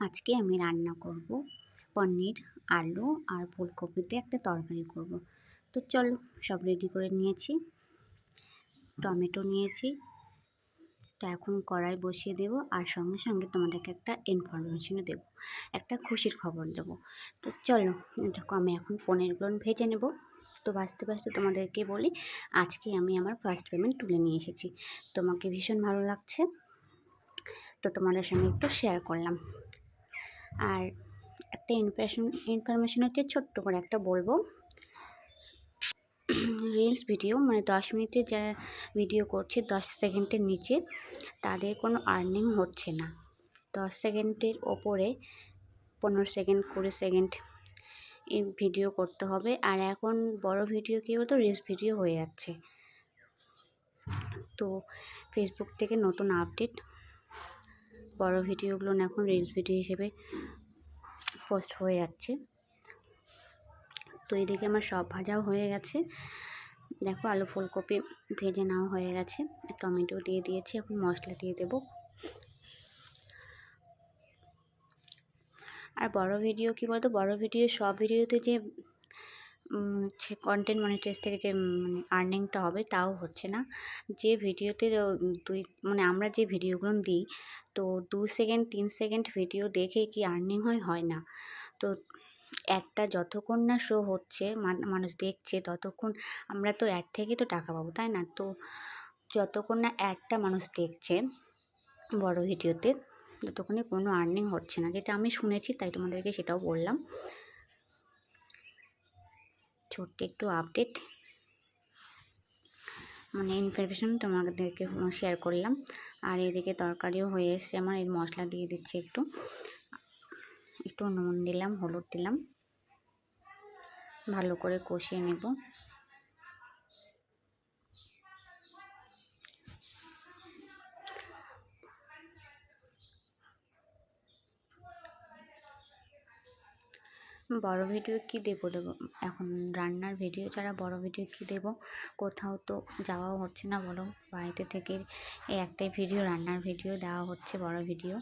আজকে আমি রান্না করব পনির, আলু আর ফুলকপিতে একটা তরকারি করব। তো চলো সব রেডি করে নিয়েছি। টমেটো নিয়েছি। তা এখন কড়াই বসিয়ে দেব আর সঙ্গে সঙ্গে তোমাদেরকে একটা ইনফরমেশনও দেব। একটা খুশির খবর দেব। তো চলো, দেখো আমি এখন পনিরগুলো ভেজে নেব। তো বাঁচতে বাঁচতে তোমাদেরকে বলি, আজকে আমি আমার ফার্স্ট পেমেন্ট তুলে নিয়ে এসেছি। তোমাকে ভীষণ ভালো লাগছে। তো তোমাদের সঙ্গে একটু শেয়ার করলাম। আর একটা ইনফরমেশন ইনফরমেশন হচ্ছে ছোট্ট করে একটা বলব। রিলস ভিডিও মানে দশ মিনিটে যারা ভিডিও করছে দশ সেকেন্ডের নিচে, তাদের কোনো আর্নিং হচ্ছে না। দশ সেকেন্ডের ওপরে পনেরো সেকেন্ড, কুড়ি সেকেন্ড এই ভিডিও করতে হবে। আর এখন বড় ভিডিও কী বলতো? রিলস ভিডিও হয়ে যাচ্ছে। তো ফেসবুক থেকে নতুন আপডেট বড় ভিডিওগুলো এখন রিলস ভিডিও হিসেবে পোস্ট হয়ে যাচ্ছে। তো এদিকে আমার সব ভাজাও হয়ে গেছে। দেখো আলু ফুলকপি ভেজে নেওয়া হয়ে গেছে। টমেটো দিয়ে দিয়েছি, এখন মশলা দিয়ে দেব। আর বড় ভিডিও কী বলতো? বড় ভিডিও সব ভিডিওতে যে সে কন্টেন্ট মনিটাইজ থেকে যে মানে আর্নিংটা হবে তাও হচ্ছে না। যে ভিডিওতে দুই মানে আমরা যে ভিডিওগুলো দিই, তো দু সেকেন্ড তিন সেকেন্ড ভিডিও দেখে কি আর্নিং হয়? হয় না। তো অ্যাডটা যতক্ষণ না শো হচ্ছে মানুষ দেখছে, ততক্ষণ আমরা তো অ্যাড থেকে তো টাকা পাবো, তাই না? তো যতক্ষণ না অ্যাডটা মানুষ দেখছে বড় ভিডিওতে ততক্ষণে কোনো আর্নিং হচ্ছে না। যেটা আমি শুনেছি, তাই তোমাদেরকে সেটাও বললাম। ছোট্ট একটু আপডেট মানে ইনফরমেশন তোমাদেরকে শেয়ার করলাম। আর এদিকে তরকারিও হয়ে এসছে আমার, এই মশলা দিয়ে দিচ্ছি একটু। একটু নুন দিলাম, হলুদ দিলাম। ভালো করে কষিয়ে নেব। বড় ভিডিও কি দেবো দেবো? এখন রান্নার ভিডিও ছাড়া বড় ভিডিও কি দেব? কোথাও তো যাওয়াও হচ্ছে না বলো। বাড়িতে থেকে এই একটাই ভিডিও, রান্নার ভিডিও দেওয়া হচ্ছে বড় ভিডিও।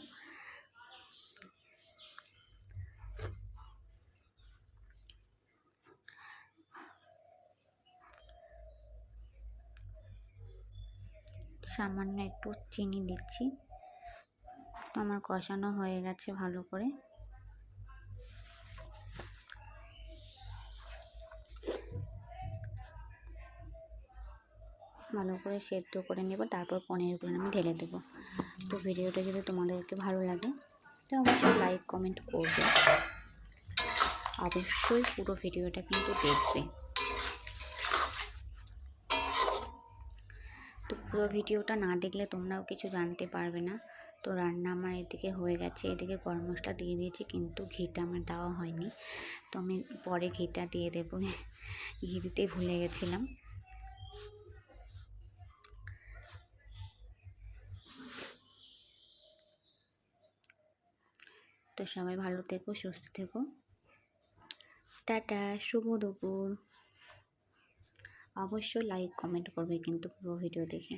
সামান্য একটু চিনি দিচ্ছি। আমার কষানো হয়ে গেছে ভালো করে। ভালো করে সেদ্ধ করে নেব, তারপর পনিরগুলো আমি ঢেলে দেবো। তো ভিডিওটা যদি তোমাদেরকে ভালো লাগে, তো অবশ্যই লাইক কমেন্ট করবে। অবশ্যই পুরো ভিডিওটা কিন্তু দেখবে। তো পুরো ভিডিওটা না দেখলে তোমরাও কিছু জানতে পারবে না। তো রান্না আমার এদিকে হয়ে গেছে, এদিকে গরম মশলা দিয়ে দিয়েছি, কিন্তু ঘিটা আমার দেওয়া হয়নি। তো আমি পরে ঘিটা দিয়ে দেবো। ঘি দিতেই ভুলে গেছিলাম। তো সবাই ভালো থেকো, সুস্থ থেকো। টাটা, শুভ দুপুর। অবশ্যই লাইক কমেন্ট করবে কিন্তু পুরো ভিডিও দেখে।